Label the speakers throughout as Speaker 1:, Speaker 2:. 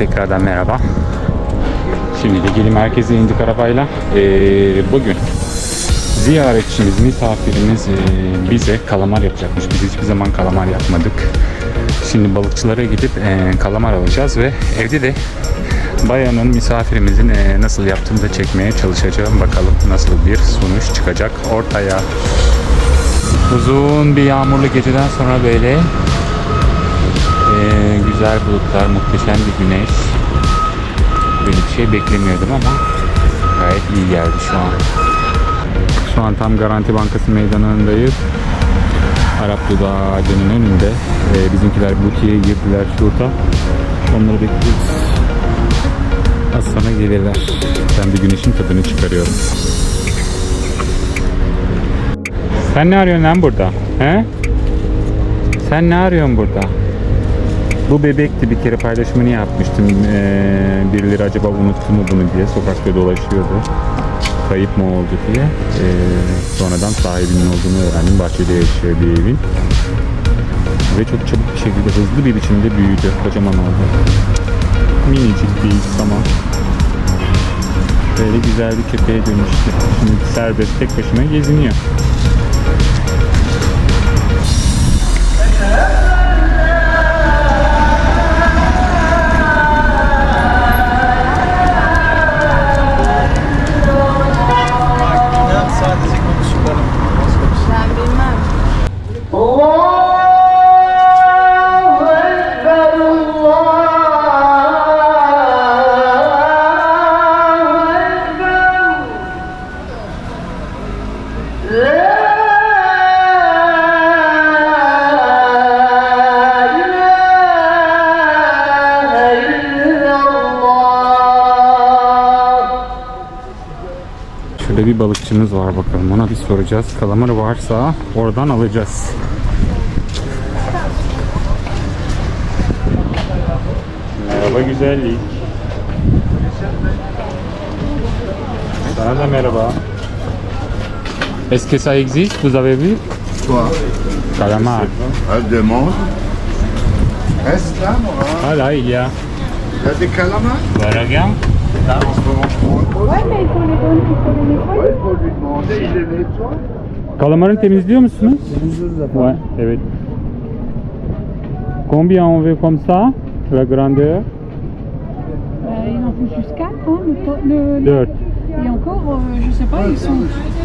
Speaker 1: Tekrardan merhaba. Şimdi Digili merkeze indik arabayla. Ee, bugün ziyaretçimiz, misafirimiz ee, bize kalamar yapacakmış. Biz hiçbir zaman kalamar yapmadık. Şimdi balıkçılara gidip ee, kalamar alacağız ve evde de bayanın misafirimizin ee, nasıl yaptığını da çekmeye çalışacağım. Bakalım nasıl bir sonuç çıkacak ortaya. Uzun bir yağmurlu geceden sonra böyle ee, güzel bulutlar, muhteşem bir güneş. Böyle bir şey beklemiyordum ama gayet iyi geldi şu an. Şu an tam Garanti Bankası meydanındayız. Arap Dudağı ağacının önünde. Ee, bizimkiler butiğe girdiler şurada. Onları bekliyoruz. Az sonra gelirler. Ben bir güneşin tadını çıkarıyorum. Sen ne arıyorsun lan burada? He? Sen ne arıyorsun burada? Bu bebekti bir kere paylaşımını yapmıştım. Ee, birileri acaba unuttu mu bunu diye sokakta dolaşıyordu. Kayıp mı oldu diye. Ee, sonradan sahibinin olduğunu öğrendim. Bahçede yaşıyor bir evin. Ve çok çabuk bir şekilde hızlı bir biçimde büyüdü. Kocaman oldu. Minicik bir ama böyle güzel bir köpeğe dönüştü. Şimdi serbest tek başına geziniyor. Balıkçımız var bakalım. Ona bir soracağız. Kalamar varsa oradan alacağız. Merhaba güzellik. Sana da merhaba. Est-ce que ça existe? Vous avez vu?
Speaker 2: Quoi
Speaker 1: Calamar.
Speaker 2: Elle demande. Reste là, moi.
Speaker 1: Ah là, il y a.
Speaker 2: Il y a des calamars
Speaker 1: Bah, regarde.
Speaker 2: Là, en ce moment.
Speaker 3: Ouais, mais il faut les
Speaker 2: demander, il nettoie.
Speaker 1: Temizliyor musunuz? Ouais, evet. Combien on veut comme ça? La grandeur?
Speaker 3: Euh, il en faut juste 4, hein, le, le-. Et encore, euh, je sais pas, ils sont,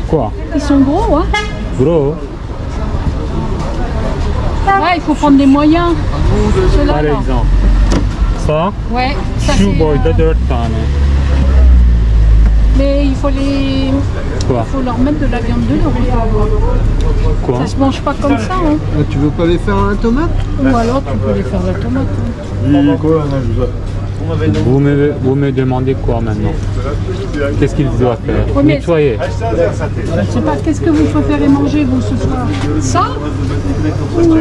Speaker 1: Quoi?
Speaker 3: ils sont gros, hein.
Speaker 1: Gros?
Speaker 3: Ouais, il faut prendre des moyens. Ceux-là,
Speaker 1: Par
Speaker 3: là.
Speaker 1: exemple. Ça,
Speaker 3: Ouais, ça
Speaker 1: şu boyda
Speaker 3: euh,
Speaker 1: 4 tane.
Speaker 3: mais il faut les...
Speaker 1: Quoi?
Speaker 3: Il faut leur mettre de la viande dedans.
Speaker 1: Quoi?
Speaker 3: Ça se mange pas comme ça, hein.
Speaker 4: Tu veux pas les faire à la tomate
Speaker 3: Ou alors tu peux les faire à la tomate. hein.
Speaker 1: Vous me, vous me demandez quoi maintenant? Qu'est-ce qu'il doit faire?
Speaker 3: Oui,
Speaker 1: Nettoyer.
Speaker 3: Je sais pas, qu'est-ce que vous préférez manger, vous, ce soir? Ça? Ou...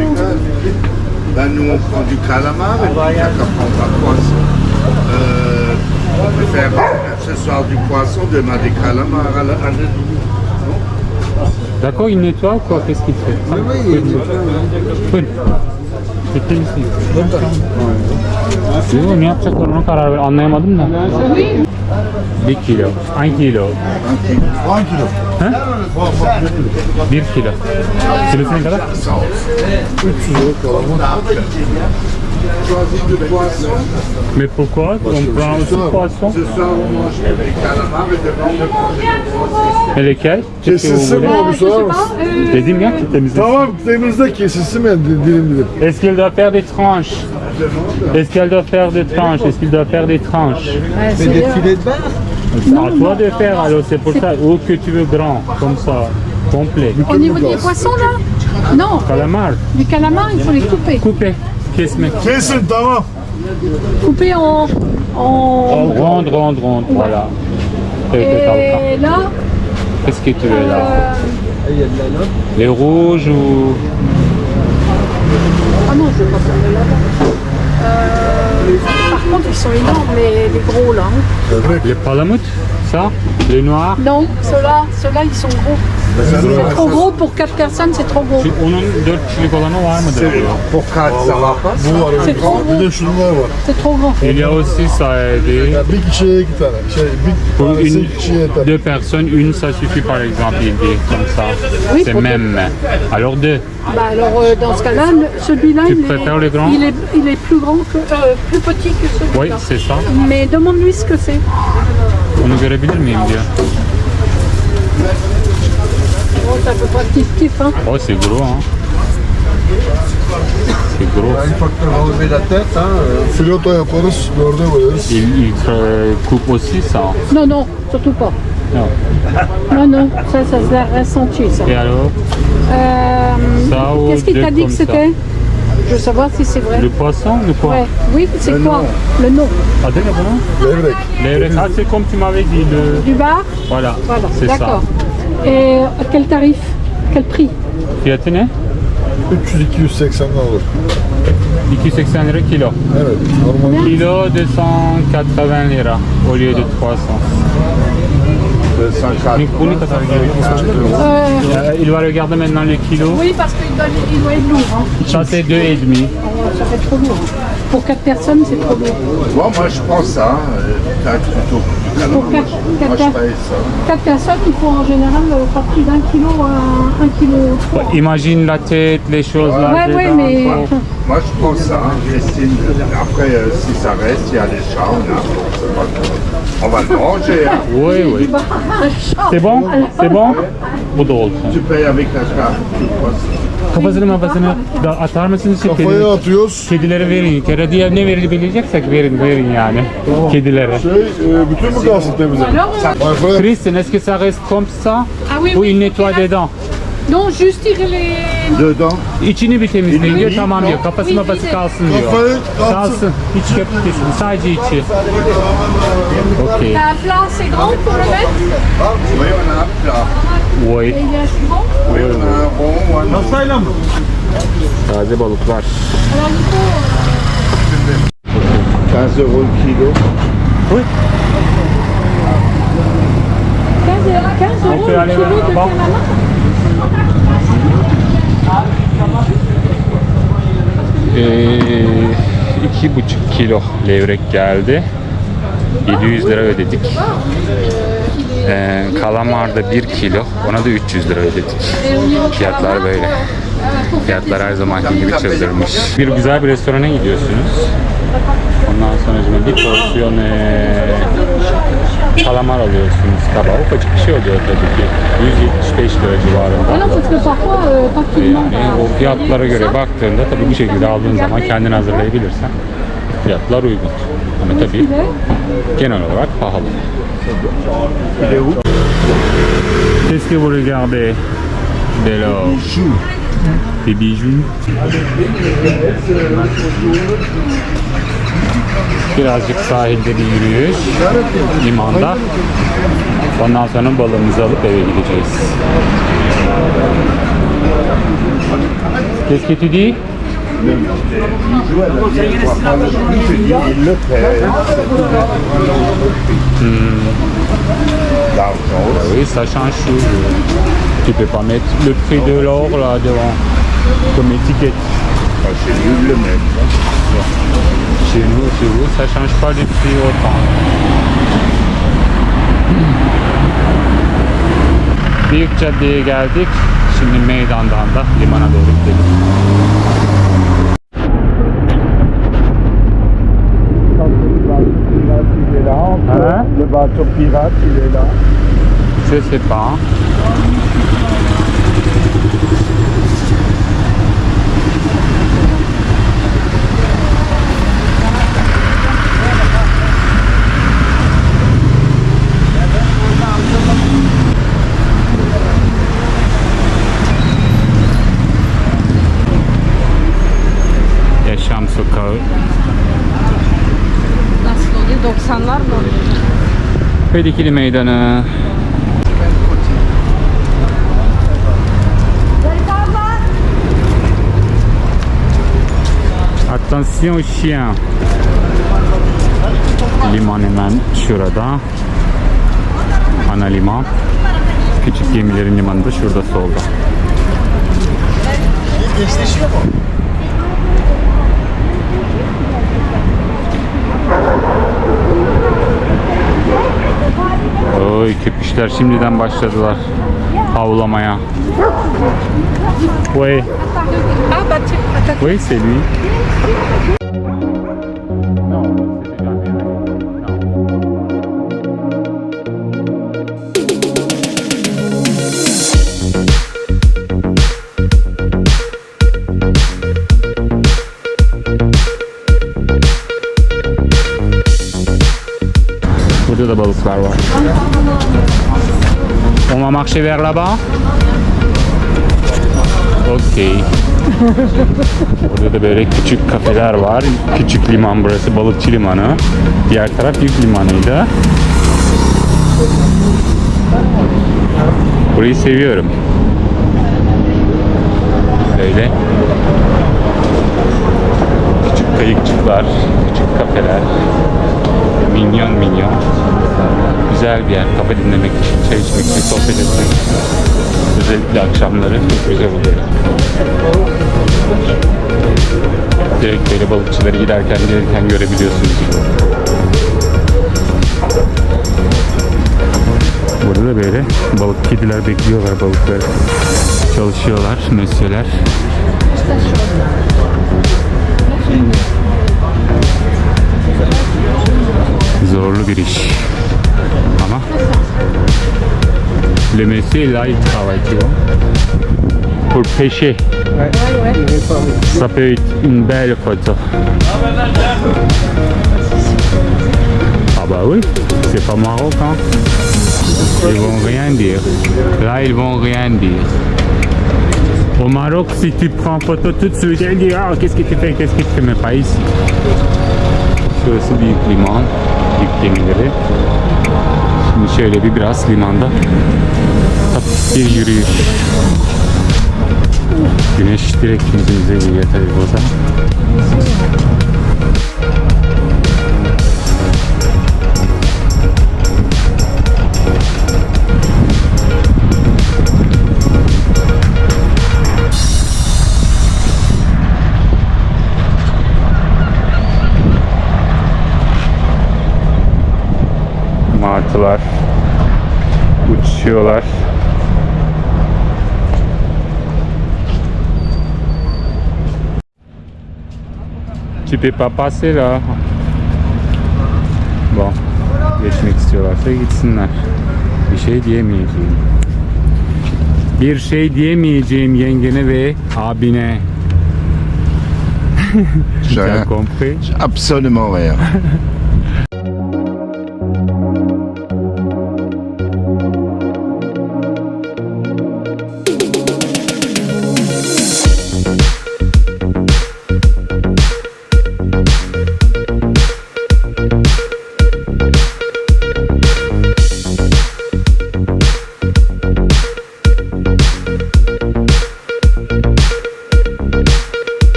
Speaker 2: Là, nous, on prend du calamar et puis qu'à prendre un poisson. On peut faire ce soir du poisson, demain des calamars à la la-
Speaker 1: D'accord, il nettoie ou quoi Qu'est-ce qu'il fait
Speaker 4: Oui, oui, il nettoie,
Speaker 1: Fın. Bitti misin? Yok ne yapacaklar ona karar ver. Anlayamadım da. Bir kilo. Un kilo. He? Bir kilo. Kilosu ne kadar?
Speaker 2: Choisir du poisson.
Speaker 1: Mais pourquoi On prend aussi poisson
Speaker 2: Ce soir, on mange des calamars et demain, on.
Speaker 1: Et lesquels Qu'est-ce que vous
Speaker 5: Kesilsin
Speaker 1: voulez
Speaker 5: mi abi sorar mısın?
Speaker 1: Dedim ya ki temizlesin.
Speaker 5: Tamam temizle kesilsin mi di- dilim dilim?
Speaker 1: Est-ce qu'elle doit faire des tranches Est-ce qu'elle doit faire des tranches Est-ce qu'il doit faire des tranches
Speaker 3: c'est
Speaker 4: des
Speaker 3: le-
Speaker 4: filets de bar
Speaker 1: À toi de faire alors, c'est pour ça. Ou que tu veux grand, comme ça, complet.
Speaker 3: Au niveau des poissons, là Non,
Speaker 1: Calamar,
Speaker 3: les calamars, il faut les couper.
Speaker 1: coupé, kesmek.
Speaker 5: Kesin tamam.
Speaker 3: Couper en... en...
Speaker 1: Ronde, ronde, ronde, voilà.
Speaker 3: Et là,
Speaker 1: Qu'est-ce que tu veux là?
Speaker 3: euh,
Speaker 4: Il y a de la note.
Speaker 1: Les rouges ou...
Speaker 3: Ah non, je veux pas faire de là-bas. Euh, par contre, ils sont énormes, les, les gros, là. hein.
Speaker 1: Les palamutes ça Les noirs
Speaker 3: Non, ceux-là, ceux-là, ils sont gros. C'est trop gros pour 4 personnes, c'est trop gros.
Speaker 1: Şu Onun 4 kişilik olanı var mıdır? diyor.
Speaker 2: Pour 4, ça va pas.
Speaker 3: C'est trop gros. C'est trop grand.
Speaker 1: Il y a aussi ça.
Speaker 5: Şey bir
Speaker 1: pour une, deux personnes, une ça suffit par exemple, il dit comme ça.
Speaker 3: Oui,
Speaker 1: C'est même. Alors deux.
Speaker 3: Bah alors euh, dans ce cas-là, celui-là,
Speaker 1: Tu
Speaker 3: il, il est il est plus grand que euh, plus petit que celui-là.
Speaker 1: Oui, c'est ça.
Speaker 3: Mais demande-lui ce que c'est.
Speaker 1: Onu görebilir miyim diyor.
Speaker 3: Hein.
Speaker 1: Oh c'est gros hein. C'est gros.
Speaker 4: Une fois que tu vas relever la tête, hein,
Speaker 5: Filoto yaparız, dörde koyarız.
Speaker 1: Il, il euh, coupe aussi ça.
Speaker 3: Non, non, surtout pas.
Speaker 1: Non.
Speaker 3: Non, non, ça, ça se reste entier, ça.
Speaker 1: Et alors?
Speaker 3: Euh,
Speaker 1: Ça ou
Speaker 3: Qu'est-ce qu'il
Speaker 1: deux
Speaker 3: t'a dit
Speaker 1: comme
Speaker 3: que
Speaker 1: ça.
Speaker 3: c'était? Je veux savoir si c'est vrai.
Speaker 1: Le poisson, le quoi
Speaker 3: Ouais. Oui, c'est quoi Le nom
Speaker 1: Adı ne bunun?
Speaker 5: Levrek.
Speaker 1: Levrek. Ah c'est comme tu m'avais dit. Le...
Speaker 3: du bar
Speaker 1: Voilà.
Speaker 3: Voilà,
Speaker 1: C'est ça.
Speaker 3: d'accord. Et à quel tarif Quel prix
Speaker 1: Fiyatı ne?
Speaker 5: 300-280 olur.
Speaker 1: 280 lira kilo.
Speaker 5: Evet. Normal.
Speaker 1: Kilo 280 lira au lieu de 300.
Speaker 2: 204.
Speaker 1: Donc, bu ne kadar geliyor?
Speaker 3: Euh,
Speaker 1: Il va regarder maintenant le kilo.
Speaker 3: Oui, parce qu'il doit, il doit être lourd. hein.
Speaker 1: Ça c'est 2,5.
Speaker 3: Ça fait trop lourd. Pour 4 personnes, c'est trop lourd.
Speaker 2: Bon, moi je prends ça. Euh, 4 plutôt que du calamar.
Speaker 3: Pour quatre- quatre
Speaker 2: Moi je
Speaker 3: personnes.
Speaker 2: paye ça.
Speaker 3: 4 personnes, il faut en général euh, pas plus d'un kilo à un kilo.
Speaker 1: Imagine la tête, les choses là.
Speaker 3: Ouais, ouais, mais.
Speaker 2: Moi je prends ça, Christine. Après, euh, si ça reste, il y a des chats, on a. va le manger. Hein.
Speaker 1: Oui, oui. C'est bon? C'est bon?
Speaker 2: Tu payes avec la carte.
Speaker 1: Kafasını mafasını da atar mısınız?
Speaker 5: Kafaya
Speaker 1: kedi-
Speaker 5: atıyoruz.
Speaker 1: Kedilere verin. Kere diye ne verebileceksek verin verin yani. Kedilere.
Speaker 5: Şey, e, bütün mü kalsın temize?
Speaker 3: Alors, euh,
Speaker 5: My friend,
Speaker 1: Christian, est-ce que ça reste comme ça
Speaker 3: ah oui,
Speaker 1: Ou
Speaker 3: oui.
Speaker 1: il nettoie dedans
Speaker 3: Non, juste tirer les.
Speaker 2: Dedans,
Speaker 1: İçini bir temizleyin diyor tamam diyor. Kafası
Speaker 3: Oui,
Speaker 1: mafası kalsın diyor.
Speaker 5: Kafayı kalsın.
Speaker 1: Kalsın. Hiç köpürtüsün. Sadece içi. Okey.
Speaker 3: T'as un plat assez grand pour le mettre
Speaker 2: oui, on a un plat. Oui, on autre.
Speaker 4: Masayla mı?
Speaker 1: Taze balıklar.
Speaker 3: Alors il faut
Speaker 2: 15 euros le kilo.
Speaker 3: 15, 15 euros
Speaker 1: peut
Speaker 3: le
Speaker 1: aller là-bas. Ee, iki buçuk kilo levrek geldi. 700 lira ödedik. Ee, kalamar da 1 kilo. Ona da 300 lira ödedik. Fiyatlar böyle. Fiyatlar her zamanki gibi çıldırmış. Bir güzel bir restorana gidiyorsunuz. Ondan sonra bir porsiyon ee, kalamar alıyorsunuz tabağa. Ufacık bir şey oluyor tabii ki. 175 lira civarında.
Speaker 3: monde.
Speaker 1: Yani o fiyatlara göre baktığında tabii bu şekilde aldığın zaman kendin hazırlayabilirsen fiyatlar uygun. Ama tabii genel olarak pahalı. Qu'est-ce que vous regardez dès lors Des bijoux. Birazcık sahilde bir yürüyüş. Limanda. Ondan sonra balığımızı alıp eve gideceğiz. Qu'est-ce que tu dis
Speaker 2: Paye. L'argent
Speaker 1: Ah Oui, ça change tout. Tu peux pas mettre le prix de l'or là devant comme étiquette.
Speaker 2: Enfin, chez ils le mettent. hein.
Speaker 1: Chez nous, chez vous, ça change pas du prix autant. Büyük caddeye geldik. Şimdi meydandan da limana doğru gidelim.
Speaker 2: Il est là.
Speaker 1: Hein
Speaker 2: Le bateau pirate, il est là.
Speaker 1: Je sais pas. Pedikili meydanı. Attention aux chiens. Liman hemen şurada. ana liman. Küçük gemilerin limanı da şurada solda. Oy köpüşler şimdiden başladılar havlamaya. C'était jamais Non. Burada da balıklar var. Marcher vers là-bas? Okey. Burada da böyle küçük kafeler var. Küçük liman burası balıkçı limanı. Diğer taraf yük limanıydı. Burayı seviyorum. Böyle küçük kayıkçıklar, küçük kafeler, minyon minyon. Güzel bir yer. Kafa dinlemek için, çay içmek için, sohbet etmek için. Özellikle akşamları güzel oluyor. Direkt böyle balıkçıları giderken gelirken görebiliyorsunuz. Burada da böyle balık kediler bekliyorlar balıkları. Çalışıyorlar mösyöler. Zorlu bir iş. Le monsieur là il travaille tu vois. Pour pêcher. Ça peut être une belle photo. Ah bah oui c'est pas Maroc hein. Ils vont rien dire. Là ils vont rien dire. Au Maroc si tu prends photo tout de suite ils disent ah qu'est-ce que tu fais qu'est-ce que tu fais mais pas ici. Şurası büyük liman, yük gemileri. Şimdi şöyle bir biraz limanda bir yürüyüş. Güneş direkt yüzümüze geliyor tabii burada. Martılar uçuşuyorlar. Tu peux pas passer là. Bon. Geçmek istiyorlarsa gitsinler. Bir şey diyemeyeceğim. Bir şey diyemeyeceğim yengene ve abine.
Speaker 2: J'ai rien.
Speaker 1: compris?
Speaker 2: Absolument rien.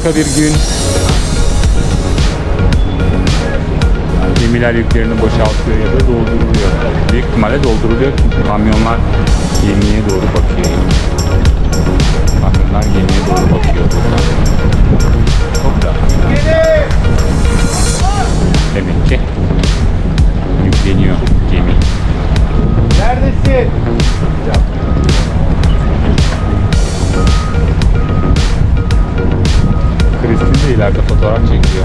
Speaker 1: Harika bir gün. Gemiler yüklerini boşaltıyor ya da dolduruluyor. Büyük ihtimalle dolduruluyor çünkü kamyonlar gemiye doğru bakıyor. Kamyonlar gemiye doğru bakıyor. Fotoğraf çekiyor.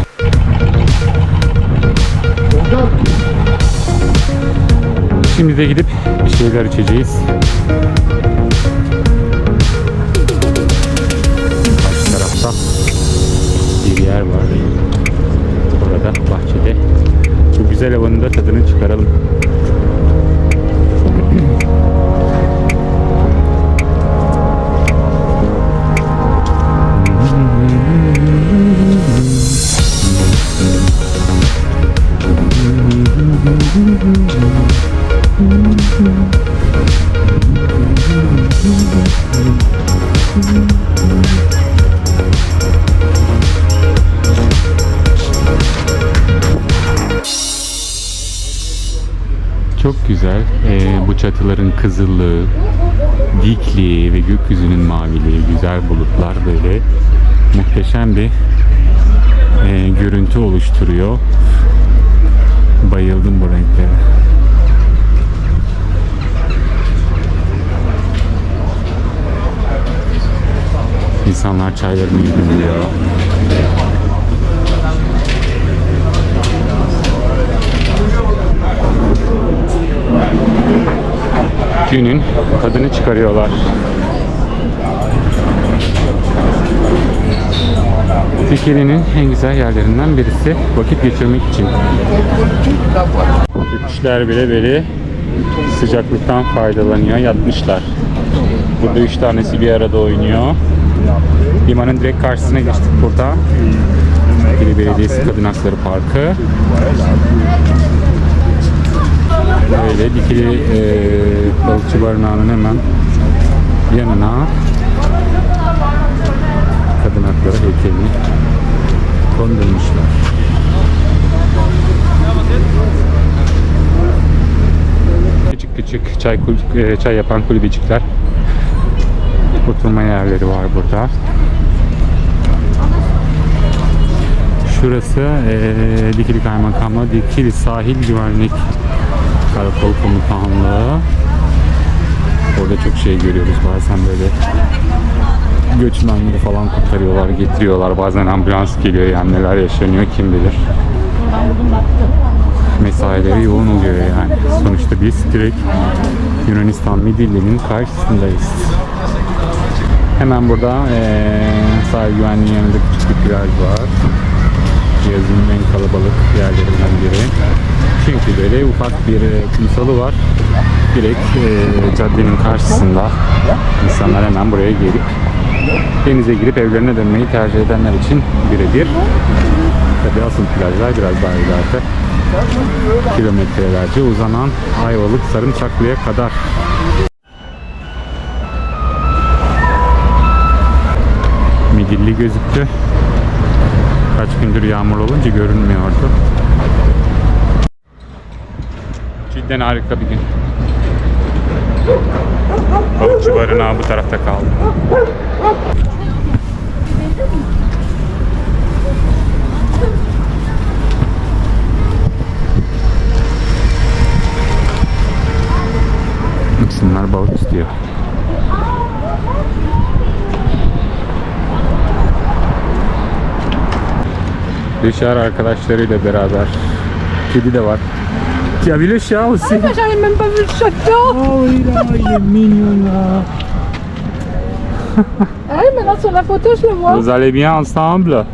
Speaker 1: Şimdi de gidip bir şeyler içeceğiz. Karşı tarafta bir yer var. Orada bahçede. Bu güzel havanın da tadını çıkaralım. Çok güzel. Ee, bu çatıların kızıllığı, dikliği ve gökyüzünün maviliği, güzel bulutlar böyle muhteşem bir e, görüntü oluşturuyor. Bayıldım bu renklere. İnsanlar çaylarını yudumluyor. Günün tadını çıkarıyorlar. Dikili'nin en güzel yerlerinden birisi vakit geçirmek için. Kuşlar bile böyle sıcaklıktan faydalanıyor, yatmışlar. Burada üç tanesi bir arada oynuyor. Limanın direkt karşısına geçtik burada. Dikili Belediyesi Kadın Hakları Parkı. Böyle Dikili e, Balıkçı Barınağı'nın hemen yanına kadın hakları heykelini kondurmuşlar. Küçük küçük çay e, çay yapan kulübecikler. Oturma yerleri var burada. Şurası e, Dikili Kaymakamlığı, Dikili Sahil Güvenlik Karakol Komutanlığı. Orada çok şey görüyoruz bazen böyle göçmenleri falan kurtarıyorlar, getiriyorlar. Bazen ambulans geliyor yani neler yaşanıyor kim bilir. Mesaileri yoğun oluyor yani. Sonuçta biz direkt Yunanistan Midilli'nin karşısındayız. Hemen burada eee sahil güvenliği yanında küçük bir plaj var. Yazın en kalabalık yerlerinden biri. Çünkü böyle ufak bir kumsalı var. Direkt e, caddenin karşısında. İnsanlar hemen buraya gelip denize girip evlerine dönmeyi tercih edenler için birebir. Tabi asıl plajlar biraz daha ileride. Kilometrelerce uzanan Ayvalık Sarımçaklı'ya kadar. Midilli gözüktü. Kaç gündür yağmur olunca görünmüyordu. Cidden harika bir gün. Balıkçı barınağı bu tarafta kaldı. İnsanlar balık istiyor. Dışarı arkadaşlarıyla beraber. Kedi de var. Ya bir le chat aussi.
Speaker 3: Ah, J'avais même pas vu le chaton
Speaker 1: Oh oui, là, il est mignon là.
Speaker 3: Ah oui, maintenant sur la photo, je le vois.
Speaker 1: Vous allez bien ensemble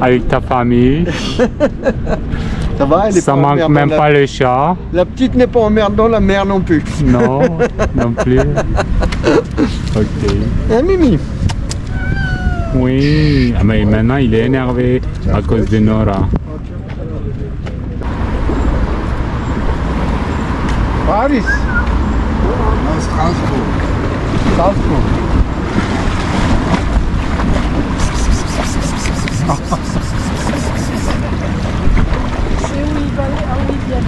Speaker 1: avec ta famille?
Speaker 4: Ça va, elle est
Speaker 1: Ça
Speaker 4: pas
Speaker 1: manque
Speaker 4: emmerdant,
Speaker 1: même
Speaker 4: la...
Speaker 1: pas le chat.
Speaker 4: la petite n'est pas emmerdant, la mère non plus.
Speaker 1: Non, non plus. Ok.
Speaker 4: Hein, Mimi?
Speaker 1: Oui, ah, mais maintenant il est énervé à cause de Nora.
Speaker 3: Où ils viennent.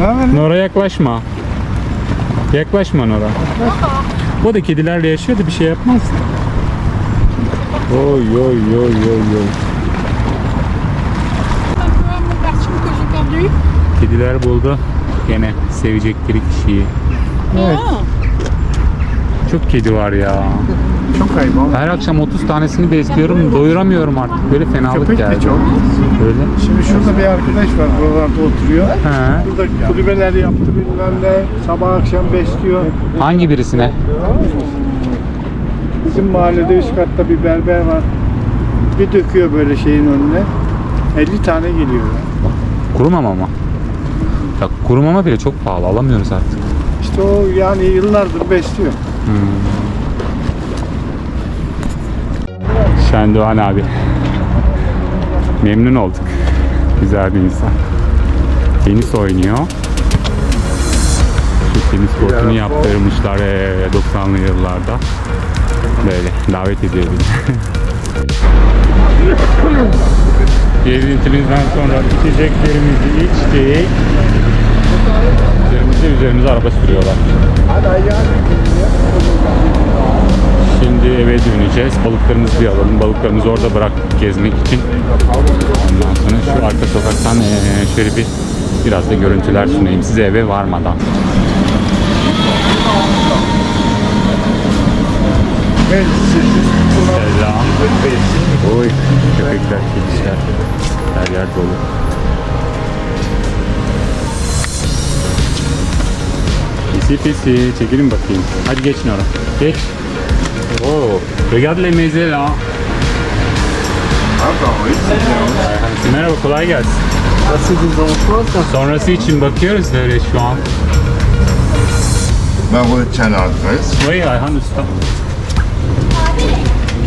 Speaker 3: hein.
Speaker 1: Nora yaklaşma. Yaklaşma Nora. O da kedilerle yaşıyor da bir şey yapmaz. Oy oy oy oy oy. Kediler buldu gene sevecekleri kişiyi.
Speaker 3: Ah,
Speaker 1: Çok kedi var ya.
Speaker 4: Çok hayvan.
Speaker 1: Her akşam 30 tanesini besliyorum. Doyuramıyorum artık. Böyle fenalık
Speaker 4: Köpek de
Speaker 1: geldi.
Speaker 4: çok.
Speaker 1: Böyle.
Speaker 4: Şimdi şurada bir arkadaş var buralarda oturuyor.
Speaker 1: He.
Speaker 4: Burada kulübeler yaptı bilmem ne. Sabah akşam besliyor.
Speaker 1: Hangi birisine?
Speaker 4: Bizim mahallede üst katta bir berber var. Bir döküyor böyle şeyin önüne. 50 tane geliyor. ya.
Speaker 1: Kuru mama mı? Ya kuru mama bile çok pahalı. Alamıyoruz artık.
Speaker 4: İşte o yani yıllardır besliyor.
Speaker 1: Şendoğan abi. Memnun olduk. Güzel bir insan. Tenis oynuyor. Şu tenis kortunu yaptırmışlar eee, 90'lı yıllarda. Böyle davet ediyor beni. Gezintimizden sonra içeceklerimizi içtik. Üzerimize üzerimize araba sürüyorlar. Şimdi eve döneceğiz. Balıklarımızı bir alalım. Balıklarımızı orada bıraktık gezmek için. Ondan sonra şu arka sokaktan şöyle bir biraz da görüntüler sunayım size eve varmadan. Selam. Oy köpekler, kedişler. Her yer dolu. Pisi pisi. Çekilin bakayım. Hadi geçin oraya. Geç. Oo. Regarde les mezes là. Merhaba kolay gelsin. Sonrası için bakıyoruz da öyle şu an.
Speaker 2: Ben retiens l'adresse.
Speaker 1: Vay Ayhan Usta.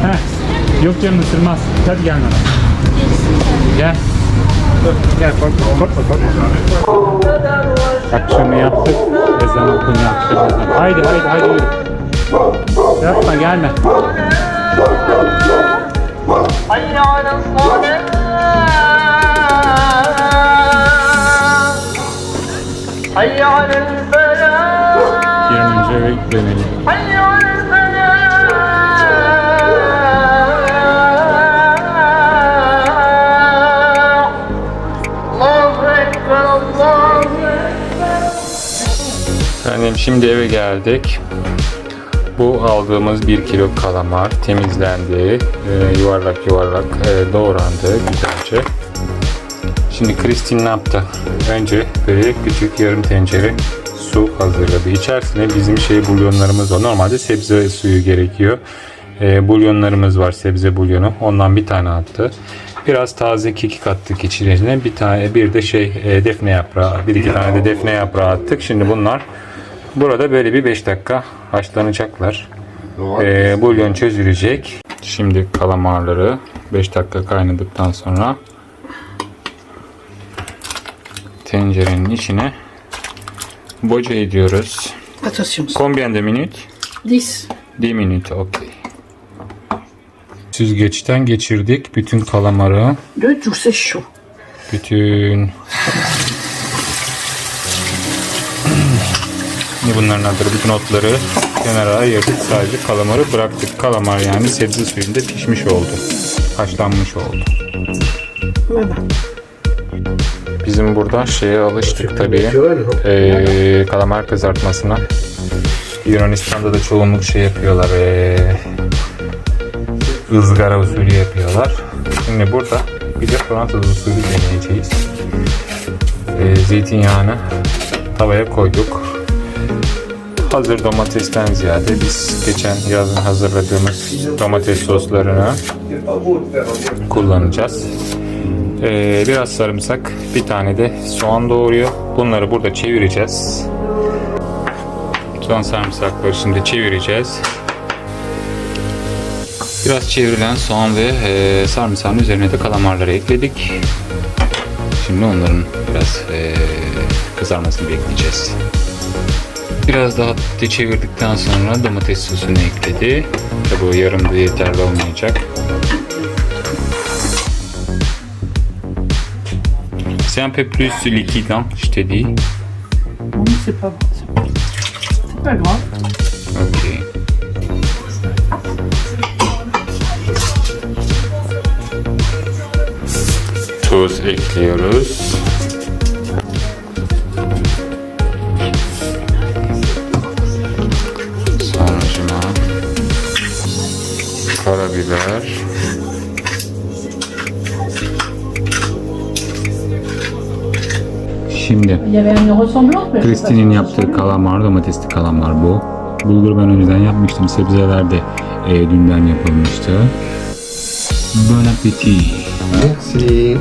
Speaker 1: Heh. Yok canım ısırmaz. Hadi gel bana. Gel. Gel korkma korkma korkma. Akşamı yaptık. Ezan okunu yaptık. Ezan. Haydi haydi haydi yürü. Yapma gelme.
Speaker 6: Hayır ala salat. Hayır
Speaker 1: ala felah. 20. eve gitmeli. Şimdi eve geldik. Bu aldığımız 1 kilo kalamar temizlendi. Ee, yuvarlak yuvarlak e, doğrandı güzelce. Şimdi Kristin ne yaptı? Önce böyle küçük yarım tencere su hazırladı. İçerisine bizim şey bulyonlarımız var. Normalde sebze suyu gerekiyor. Ee, bulyonlarımız var sebze bulyonu. Ondan bir tane attı. Biraz taze kekik attık içine. Bir tane bir de şey e, defne yaprağı, bir iki tane de defne yaprağı attık. Şimdi bunlar Burada böyle bir 5 dakika haşlanacaklar. Ee, bulyon çözülecek. Şimdi kalamarları 5 dakika kaynadıktan sonra tencerenin içine boca ediyoruz.
Speaker 3: Attention.
Speaker 1: Combien de minutes?
Speaker 3: 10.
Speaker 1: 10 minutes, okey. Süzgeçten geçirdik bütün kalamarı.
Speaker 3: Le tout, c'est chaud.
Speaker 1: Bütün bunların adları? Bütün otları kenara ayırdık. Sadece kalamarı bıraktık. Kalamar yani sebze suyunda pişmiş oldu. Haşlanmış oldu. Bizim burada şeye alıştık tabii. Ee, kalamar kızartmasına. Yunanistan'da da çoğunluk şey yapıyorlar. Ee, ızgara usulü yapıyorlar. Şimdi burada bir de Fransız usulü deneyeceğiz. Ee, zeytinyağını tavaya koyduk. Hazır domatesten ziyade biz geçen yazın hazırladığımız domates soslarını kullanacağız. Ee, biraz sarımsak, bir tane de soğan doğruyor. Bunları burada çevireceğiz. Soğan sarımsakları şimdi çevireceğiz. Biraz çevrilen soğan ve e, sarımsağın üzerine de kalamarları ekledik. Şimdi onların biraz e, kızarmasını bekleyeceğiz. Biraz daha de çevirdikten sonra domates sosunu ekledi. Tabi o yarım da yeterli olmayacak. C'est un peu plus liquide, hein, je t'ai dit.
Speaker 3: Oui, c'est pas, c'est pas, c'est pas grave.
Speaker 1: Ok. Tuz ekliyoruz.
Speaker 3: Pas si
Speaker 1: Kristin'in yaptığı kalamar, domatesli kalamar bu. Bulgur ben önceden yapmıştım. Sebzeler de e, dünden yapılmıştı. Bon appétit.
Speaker 5: Merci.